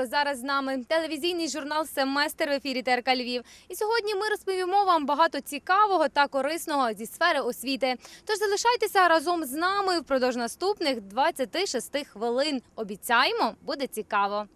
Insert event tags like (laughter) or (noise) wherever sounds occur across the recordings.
хто зараз з нами. Телевізійний журнал Семестер в ефірі ТРК Львів. І сьогодні ми розповімо вам багато цікавого та корисного зі сфери освіти. Тож залишайтеся разом з нами впродовж наступних 26 хвилин. Обіцяємо, буде цікаво.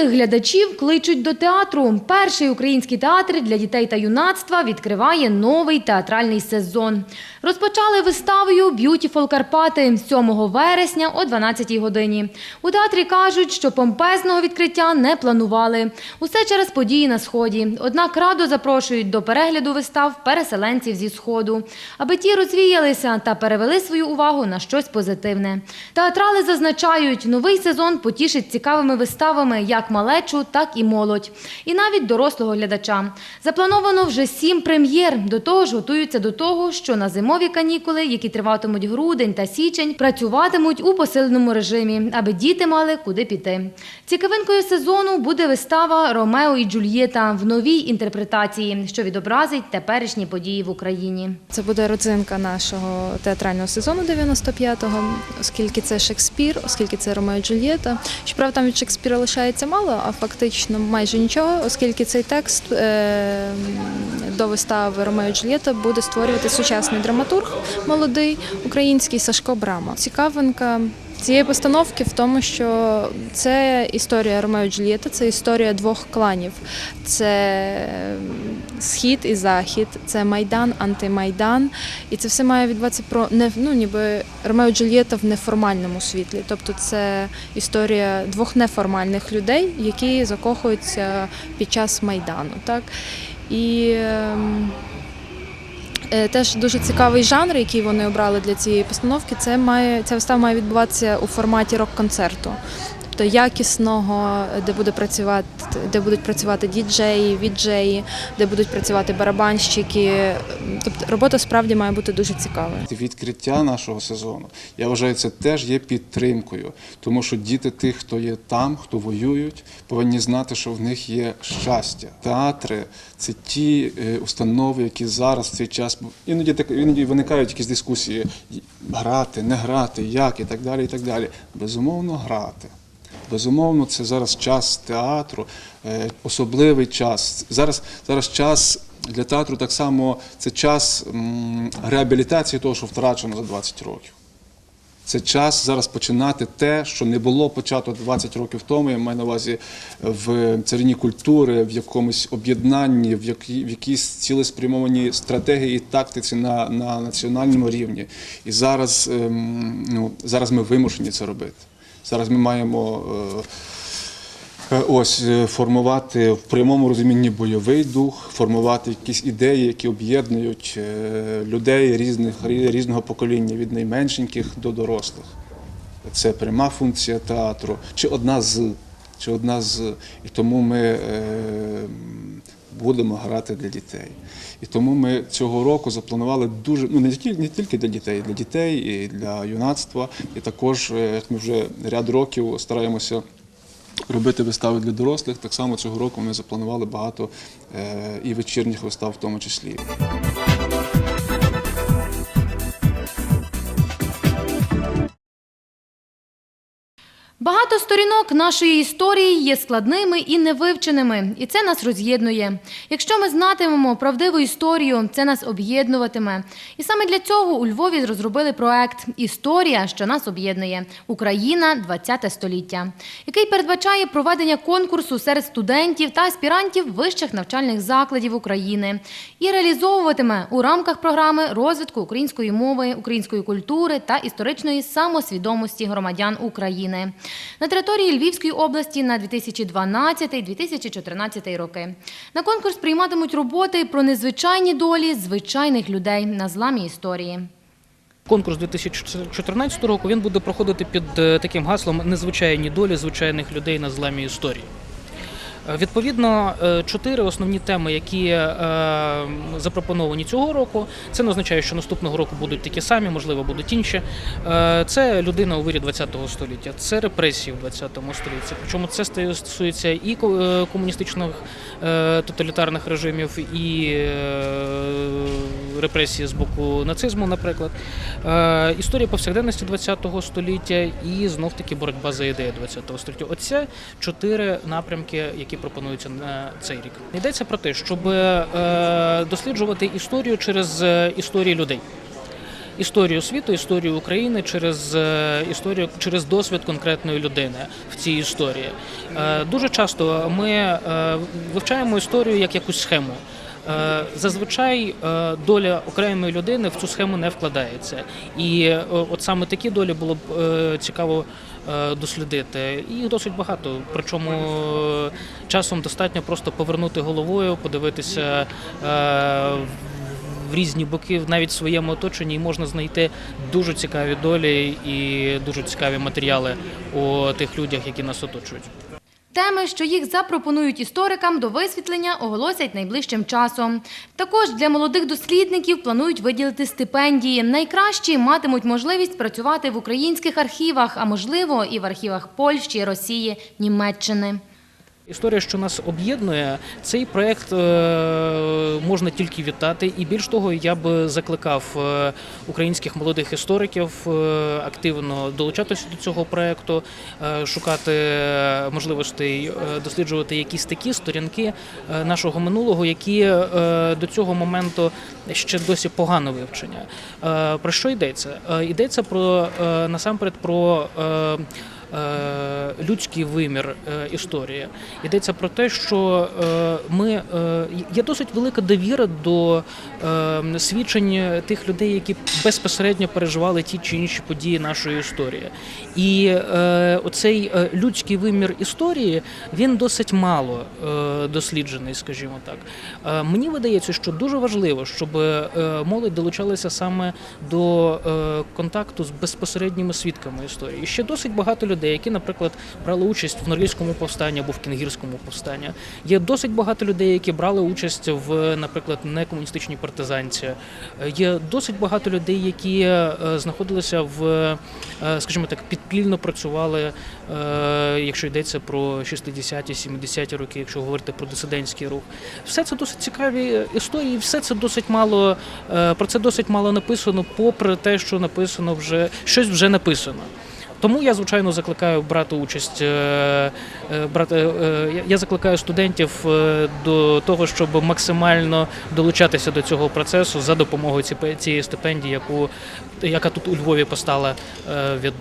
Юних глядачів кличуть до театру. Перший український театр для дітей та юнацтва відкриває новий театральний сезон. Розпочали виставою «Beautiful Карпати 7 вересня о 12-й годині. У театрі кажуть, що помпезного відкриття не планували. Усе через події на сході. Однак радо запрошують до перегляду вистав переселенців зі сходу, аби ті розвіялися та перевели свою увагу на щось позитивне. Театрали зазначають, новий сезон потішить цікавими виставами як малечу, так і молодь, і навіть дорослого глядача. Заплановано вже сім прем'єр. До того ж, готуються до того, що на зимові канікули, які триватимуть грудень та січень, працюватимуть у посиленому режимі, аби діти мали куди піти. Цікавинкою сезону буде вистава Ромео і Джульєта в новій інтерпретації, що відобразить теперішні події в Україні. Це буде родзинка нашого театрального сезону 95-го, оскільки це Шекспір, оскільки це Ромео і Джульєта. Щоправда, там від Шекспіра лишається мало, а фактично майже нічого, оскільки цей текст е, до вистави Ромео і Джульєта буде створювати сучасний драматург молодий український Сашко Брама. Цікавинка. Цієї постановки в тому, що це історія Ромео і Джульєта, це історія двох кланів. Це схід і захід, це майдан, антимайдан. І це все має відбуватися про не ну, ніби Ромео і Джульєта в неформальному світлі. Тобто це історія двох неформальних людей, які закохуються під час майдану. Так? І ем, Теж дуже цікавий жанр, який вони обрали для цієї постановки. Це має ця вистава має відбуватися у форматі рок-концерту. Тобто якісного, де буде працювати, де будуть працювати діджеї, відджеї, де будуть працювати барабанщики. Тобто робота справді має бути дуже цікавою. Відкриття нашого сезону, я вважаю, це теж є підтримкою, тому що діти тих, хто є там, хто воюють, повинні знати, що в них є щастя. Театри це ті е, установи, які зараз в цей час іноді іноді виникають якісь дискусії: грати, не грати, як і так далі. І так далі. Безумовно, грати. Безумовно, це зараз час театру, е, особливий час. Зараз, зараз час для театру так само це час реабілітації того, що втрачено за 20 років. Це час зараз починати те, що не було почато 20 років тому. Я маю на увазі в царині культури, в якомусь об'єднанні, в, якій, в якійсь цілеспрямованій стратегії і тактиці на, на національному рівні. І зараз, ем, ну, зараз ми вимушені це робити. Зараз ми маємо. Е, Е, Ось е, формувати в прямому розумінні бойовий дух, формувати якісь ідеї, які об'єднують людей різних різного покоління, від найменшеньких до дорослих. Це пряма функція театру, чи одна з, чи одна з. І тому ми будемо грати для дітей. І тому ми цього року запланували дуже ну не тільки не тільки для дітей, для дітей і для юнацтва. І також е, як ми вже ряд років стараємося робити вистави для дорослих. Так само цього року ми запланували багато е, і вечірніх вистав, в тому числі. Багато сторінок нашої історії є складними і невивченими, і це нас роз'єднує. Якщо ми знатимемо правдиву історію, це нас об'єднуватиме. І саме для цього у Львові розробили проект Історія, що нас об'єднує Україна ХХ століття, який передбачає проведення конкурсу серед студентів та аспірантів вищих навчальних закладів України і реалізовуватиме у рамках програми розвитку української мови, української культури та історичної самосвідомості громадян України на території Львівської області на 2012-2014 роки. На конкурс прийматимуть роботи про незвичайні долі звичайних людей на зламі історії. Конкурс 2014 року він буде проходити під е, таким гаслом Незвичайні долі звичайних людей на зламі історії. Е, Відповідно, е, чотири основні теми, які е, запропоновані цього року. Це не означає, що наступного року будуть такі самі, можливо, будуть інші. Це людина у вирі ХХ століття, це репресії в ХХ столітті. Причому це стосується і комуністичних тоталітарних режимів, і репресії з боку нацизму, наприклад. Історія повсякденності ХХ століття і знов таки боротьба за ідеї ХХ століття. Оце чотири напрямки, які пропонуються на цей рік. Йдеться про те, щоб е, досліджувати історію через е, історії людей. Історію світу, історію України через е, історію через досвід конкретної людини в цій історії. Дуже часто ми вивчаємо історію як якусь схему. Зазвичай доля окремої людини в цю схему не вкладається, і от саме такі долі було б цікаво дослідити. Їх досить багато. Причому е, часом достатньо просто повернути головою, подивитися е, в різні боки, навіть в своєму оточенні, і можна знайти дуже цікаві долі і дуже цікаві матеріали у тих людях, які нас оточують. Теми, що їх запропонують історикам до висвітлення, оголосять найближчим часом. Також для молодих дослідників планують виділити стипендії. Найкращі матимуть можливість працювати в українських архівах, а можливо і в архівах Польщі, Росії, Німеччини. Історія, що нас об'єднує, цей проект е, можна тільки вітати. І більш того, я б закликав е, українських молодих істориків е, активно долучатися до цього проекту, шукати можливостей досліджувати якісь такі сторінки нашого минулого, які до цього моменту ще досі погано вивчені. Е, Про що йдеться? Йдеться про насамперед про. Е, людський вимір е, історії. Йдеться про те, що е, ми є досить велика довіра до е, свідчень тих людей, які безпосередньо переживали ті чи інші події нашої історії. І оцей людський вимір історії він досить мало досліджений, скажімо так. Мені видається, що дуже важливо, щоб молодь долучалася саме до контакту з безпосередніми свідками історії. І ще досить багато людей, які, наприклад, брали участь в Норильському повстанні або в Кінгірському повстанні. Є досить багато людей, які брали участь в, наприклад, некомуністичній партизанці. Е, Є досить багато людей, які е, знаходилися в, е, скажімо так, підпільно працювали, якщо йдеться про 60-ті, 70-ті роки, якщо говорити про дисидентський рух. Все це досить цікаві історії, все це досить мало про це досить мало написано, попри те, що написано вже щось вже написано. Тому я звичайно закликаю брати участь. е, е, Брати, е, я- закликаю студентів до того, щоб максимально долучатися до цього процесу за допомогою ці- цієї стипендії, яку яка тут у Львові постала від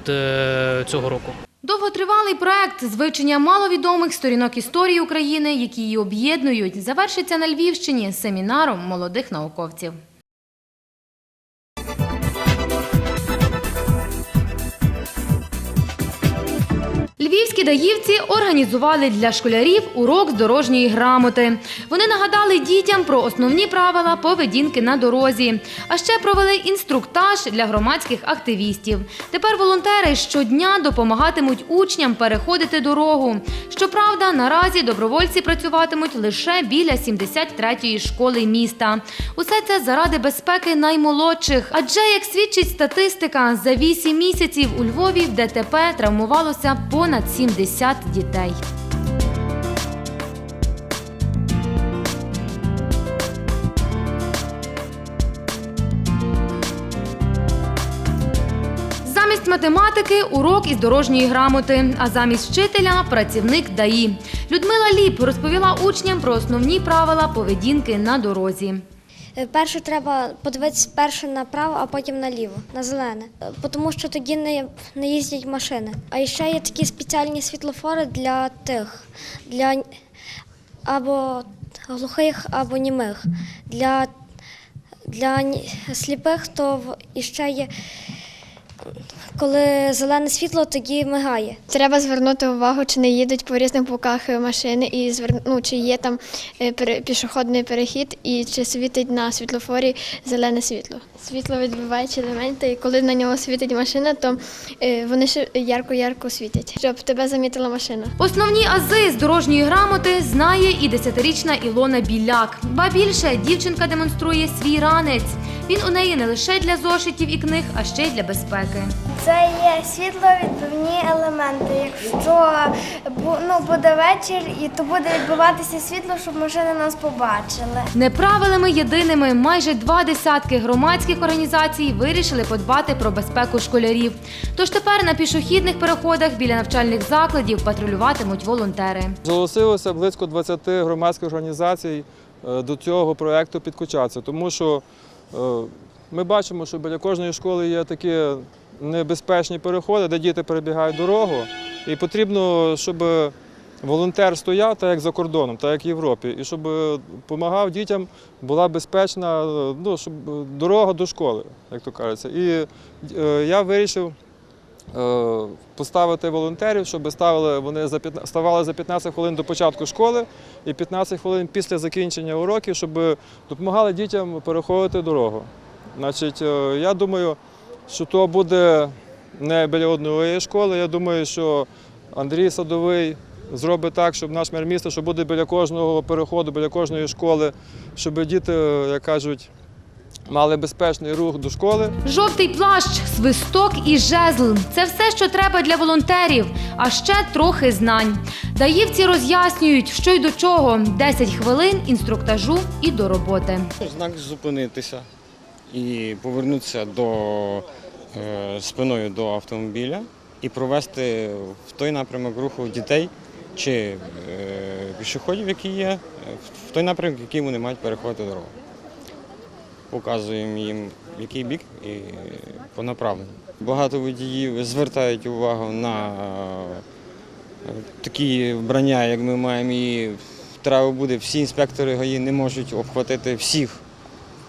цього року. Довготривалий проект з вивчення маловідомих сторінок історії України, які її об'єднують, завершиться на Львівщині семінаром молодих науковців. Львівські даївці організували для школярів урок з дорожньої грамоти. Вони нагадали дітям про основні правила поведінки на дорозі, а ще провели інструктаж для громадських активістів. Тепер волонтери щодня допомагатимуть учням переходити дорогу. Щоправда, наразі добровольці працюватимуть лише біля 73-ї школи міста. Усе це заради безпеки наймолодших. Адже, як свідчить статистика, за 8 місяців у Львові в ДТП травмувалося понад 70 дітей. Замість математики урок із дорожньої грамоти, а замість вчителя працівник ДАІ. Людмила Ліп розповіла учням про основні правила поведінки на дорозі. Е, Перше треба подивитися перше направо, а потім наліво, на зелене. Е, Тому що тоді не, не їздять машини. А ще є такі спеціальні світлофори для тих, для або глухих, або німих. Для, для сліпих то і іще є коли зелене світло, тоді мигає. Треба звернути увагу, чи не їдуть по різних боках е, машини, і звер... ну, чи є там е, пішохідний перехід, і чи світить на світлофорі зелене світло. Світло відбиваючі елементи, і коли на нього світить машина, то е, вони ще ярко-ярко світять, щоб тебе замітила машина. Основні ази з дорожньої грамоти знає і десятирічна Ілона Біляк. Ба більше дівчинка демонструє свій ранець. Він у неї не лише для зошитів і книг, а ще й для безпеки. Це є світловідбивні елементи. Якщо ну, буде вечір, і то буде відбиватися світло, щоб машини нас побачили. Неправилами єдиними майже два десятки громадських організацій вирішили подбати про безпеку школярів. Тож тепер на пішохідних переходах біля навчальних закладів патрулюватимуть волонтери. Зголосилося близько 20 громадських організацій е, до цього проєкту підключатися, тому що ми бачимо, що біля кожної школи є такі небезпечні переходи, де діти перебігають дорогу, і потрібно, щоб волонтер стояв так, як за кордоном, так як в Європі, і щоб допомагав дітям, була безпечна е, ну, щоб дорога до школи, як то кажеться. І е, я вирішив е, поставити волонтерів, щоб ставили вони за 15, ставали за 15 хвилин до початку школи і 15 хвилин після закінчення уроків, щоб допомагали дітям переходити дорогу. Значить, е, я думаю, що то буде не біля одної школи. Я думаю, що Андрій Садовий зробить так, щоб наш мер міста, що буде біля кожного переходу, біля кожної школи, щоб діти, як кажуть, мали безпечний рух до школи. Жовтий плащ, свисток і жезл це все, що треба для волонтерів, а ще трохи знань. Даївці роз'яснюють, що й до чого. 10 хвилин інструктажу і до роботи. Знак зупинитися і повернутися до, е, спиною до автомобіля і провести в той напрямок руху дітей чи е, пішоходів, які є, в той напрямок, який вони мають переходити дорогу. Показуємо їм, який бік і по направленню. Багато водіїв звертають увагу на е, такі вбрання, як ми маємо, і треба буде, всі інспектори ГАІ не можуть обхватити всіх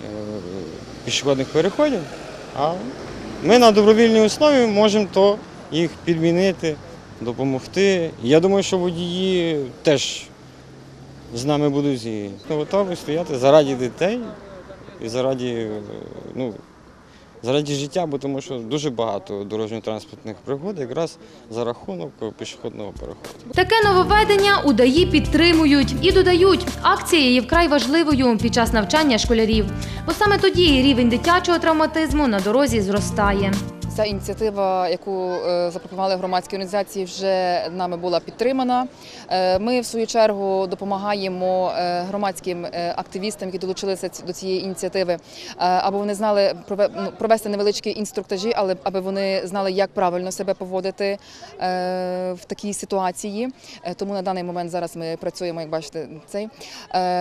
е, пішохідних переходів, а ми на добровільній основі можемо то їх підмінити, допомогти. Я думаю, що водії теж з нами будуть готові стояти заради дітей і заради, е, ну, заради життя, бо тому що дуже багато дорожньо-транспортних пригод якраз за рахунок пішохідного переходу. Таке нововведення у ДАІ підтримують і додають, акція є вкрай важливою під час навчання школярів, бо саме тоді рівень дитячого травматизму на дорозі зростає. Ця ініціатива, яку е, запропонували громадські організації, вже нами була підтримана. Е, Ми, в свою чергу, допомагаємо е, громадським активістам, які долучилися до цієї ініціативи, аби вони знали ну, провести невеличкі інструктажі, але аби вони знали, як правильно себе поводити в такій ситуації. Тому на даний момент зараз ми працюємо, як бачите, цей.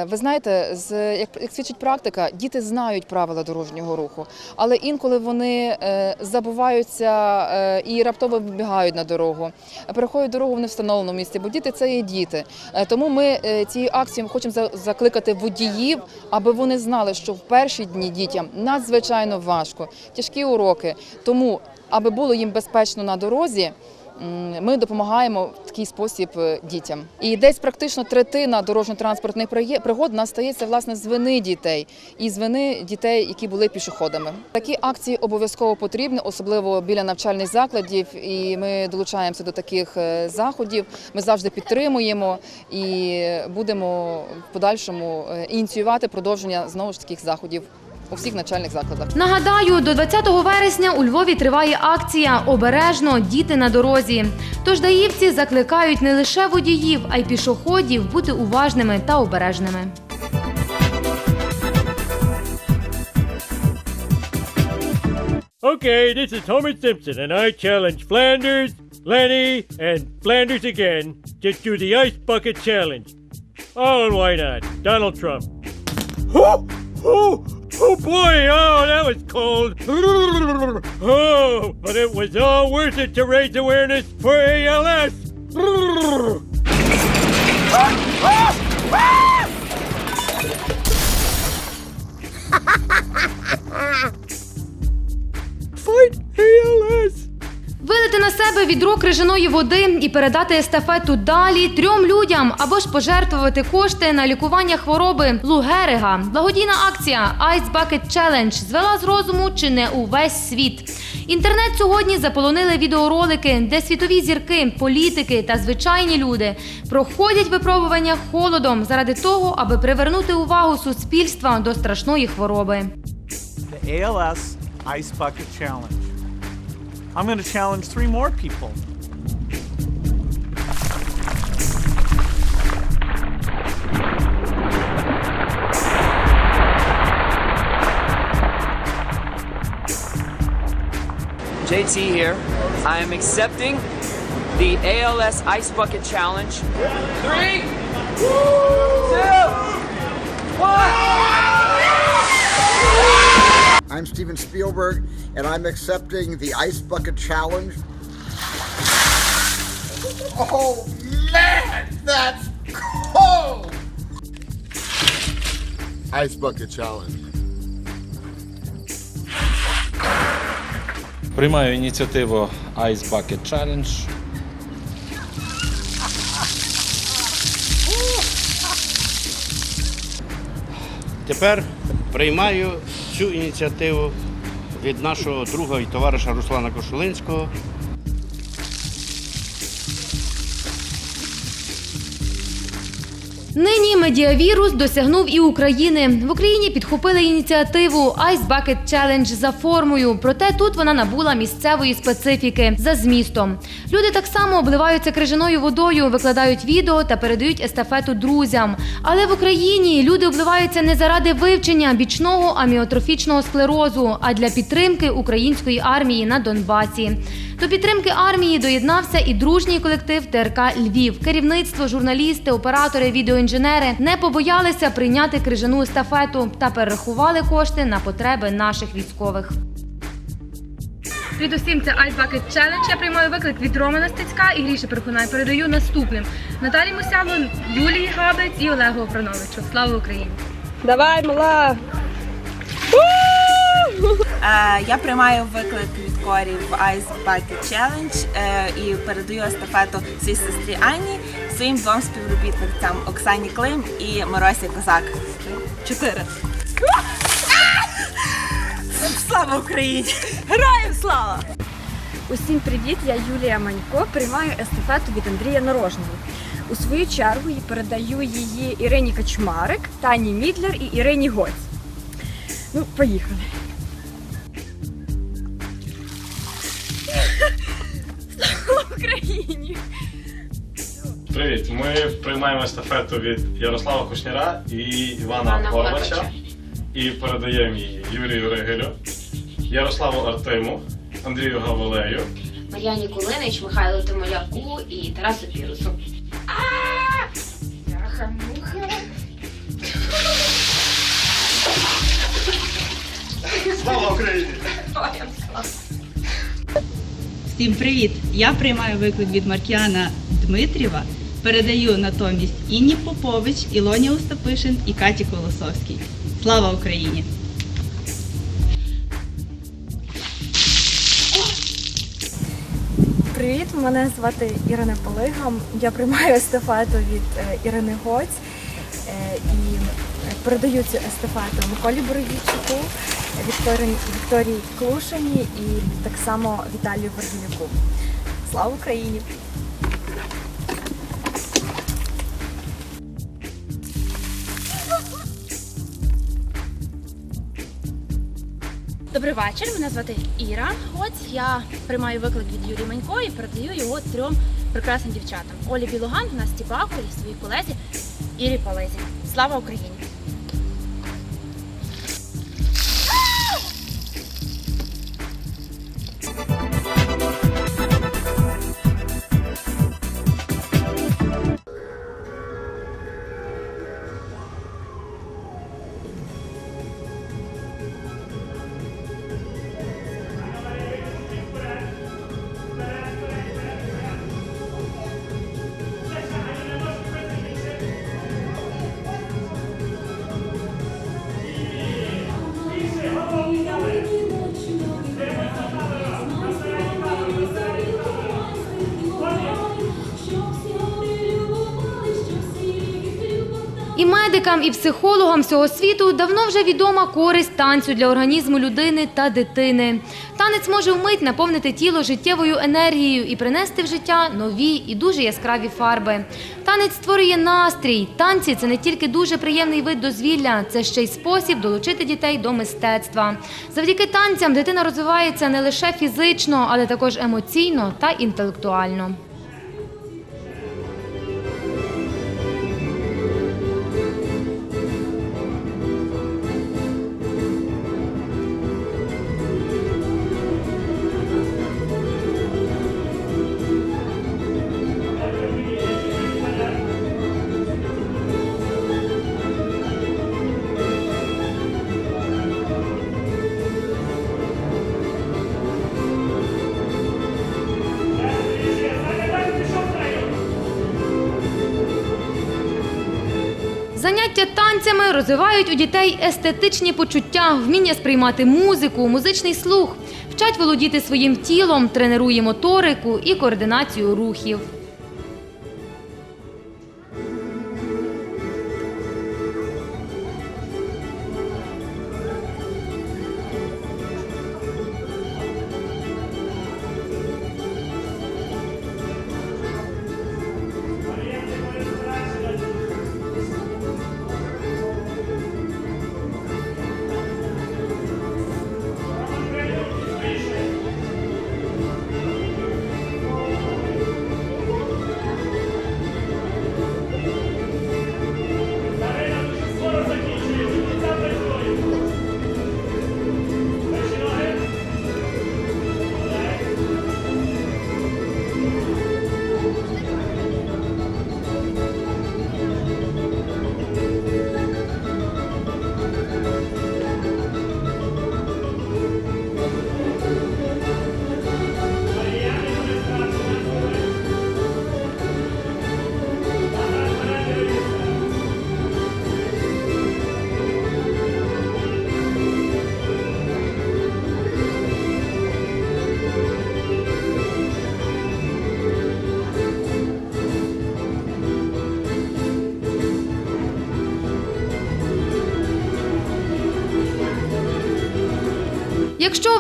Ви знаєте, як, свідчить практика, діти знають правила дорожнього руху, але інколи вони е, забуваються е, і раптово вибігають на дорогу. Переходять дорогу в невстановленому місці, бо діти це є діти. Е, Тому ми е, цією акцією хочемо за- закликати водіїв, аби вони знали, що в перші дні дітям надзвичайно важко, тяжкі уроки. Тому, аби було їм безпечно на дорозі. Ми допомагаємо в такий спосіб е, дітям. І десь практично третина дорожньо-транспортних пригод нас стається власне з вини дітей і з вини дітей, які були пішоходами. Такі акції обов'язково потрібні, особливо біля навчальних закладів. І ми долучаємося до таких е, заходів. Ми завжди підтримуємо і будемо в подальшому е, ініціювати продовження знову ж таких заходів у всіх навчальних закладах. Нагадаю, до 20 вересня у Львові триває акція Обережно діти на дорозі. Тож даївці закликають не лише водіїв, а й пішоходів бути уважними та обережними. Okay, this is Homer Simpson, and I challenge Flanders, Lenny, and Flanders again to do the Ice Bucket Challenge. Oh, and why not? Donald Trump. Oh, boy, oh, that was cold. (laughs) Oh, but it was all worth it to raise awareness for ALS. (laughs) Fight ALS! Відро крижаної води і передати естафету далі трьом людям або ж пожертвувати кошти на лікування хвороби Лу Герига. Благодійна акція Ice Bucket Challenge звела з розуму чи не увесь світ. Інтернет сьогодні заполонили відеоролики, де світові зірки, політики та звичайні люди проходять випробування холодом заради того, аби привернути увагу суспільства до страшної хвороби. the ALS Ice Bucket Challenge. I'm going to challenge three more people. JT here. I am accepting the ALS Ice Bucket Challenge. Three, two, one. I'm Steven Spielberg, and I'm accepting the Ice Bucket Challenge. Oh man, that's cold! Ice Bucket Challenge. Приймаю ініціативу Ice Bucket Challenge. Тепер приймаю цю ініціативу від нашого друга і товариша Руслана Кошулинського. Нині медіавірус досягнув і України. В Україні підхопили ініціативу Ice Bucket Challenge за формою. Проте тут вона набула місцевої специфіки за змістом. Люди так само обливаються крижаною водою, викладають відео та передають естафету друзям. Але в Україні люди обливаються не заради вивчення бічного аміотрофічного склерозу, а для підтримки української армії на Донбасі. До підтримки армії доєднався і дружній колектив ТРК Львів. Керівництво, журналісти, оператори, відеоінженери не побоялися прийняти крижану естафету та перерахували кошти на потреби наших військових. Від усім це Ice Bucket Challenge. Я приймаю виклик від Романа Стецька і Гріші Перхунай. Передаю наступним Наталі Мусяло, Юлії Габець і Олегу Опрановичу. Слава Україні! Давай, мала! Е, Я приймаю виклик від Корі в Ice Bucket Challenge е, і передаю естафету своїй сестрі Ані, своїм двом співробітницям Оксані Клим і Миросі Козак. Чотири. Слава Україні! Героям слава! Усім привіт! Я Юлія Манько. Приймаю естафету від Андрія Нарожного. У свою чергу передаю її Ірині Качмарик, Тані Мідлер і Ірині Гоць. Ну, поїхали. Слава Україні! Привіт! Ми приймаємо естафету від Ярослава Кушніра і Івана Горбача і передаємо її Юрію Ригелю, Ярославу Артему, Андрію Гаволею, Мар'яні Кулинич, Михайлу Тимоляку і Тарасу Пірусу. Слава Україні! Всім привіт! Я приймаю виклик від Маркіана Дмитрєва. Передаю натомість Інні Попович, Ілоні Остапишин і Каті Колосовській. Слава Україні! Привіт, мене звати Ірина Полига. Я приймаю естафету від е, Ірини Гоць е, і передаю цю естафету Миколі Боровійчуку, Вікторії, Клушині і так само Віталію Вербілюку. Слава Україні! Добрий вечір. Мене звати Іра. Ось Я приймаю виклик від Юрії Манько і передаю його трьом прекрасним дівчатам: Олі Білоган, Насті Баху своїй колезі Ірі Полезі. Слава Україні! І медикам, і психологам всього світу давно вже відома користь танцю для організму людини та дитини. Танець може вмить наповнити тіло життєвою енергією і принести в життя нові і дуже яскраві фарби. Танець створює настрій. Танці це не тільки дуже приємний вид дозвілля, це ще й спосіб долучити дітей до мистецтва. Завдяки танцям дитина розвивається не лише фізично, але також емоційно та інтелектуально. Танцями розвивають у дітей естетичні почуття, вміння сприймати музику, музичний слух, вчать володіти своїм тілом, тренує моторику і координацію рухів.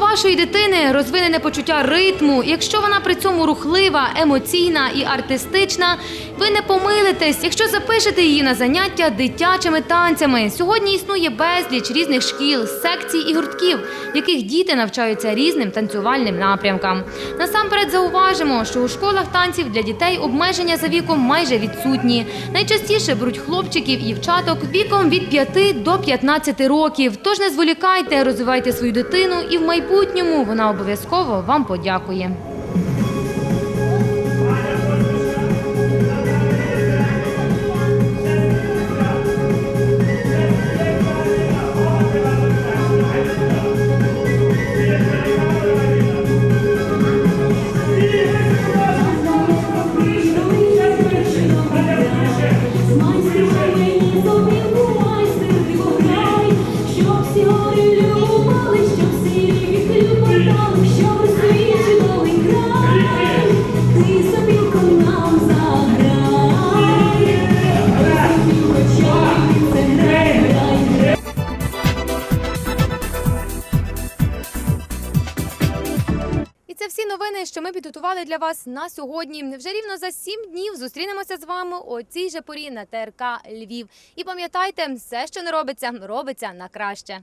Вашої дитини розвинене почуття ритму, якщо вона при цьому рухлива, емоційна і артистична, ви не помилитесь, якщо запишете її на заняття дитячими танцями. Сьогодні існує безліч різних шкіл, секцій і гуртків, в яких діти навчаються різним танцювальним напрямкам. Насамперед зауважимо, що у школах танців для дітей обмеження за віком майже відсутні. Найчастіше беруть хлопчиків і дівчаток віком від 5 до 15 років. Тож не зволікайте, розвивайте свою дитину, і в майбутньому вона обов'язково вам подякує. Ми підготували для вас на сьогодні. Вже рівно за сім днів зустрінемося з вами о цій же порі на ТРК Львів. І пам'ятайте, все, що не робиться, робиться на краще.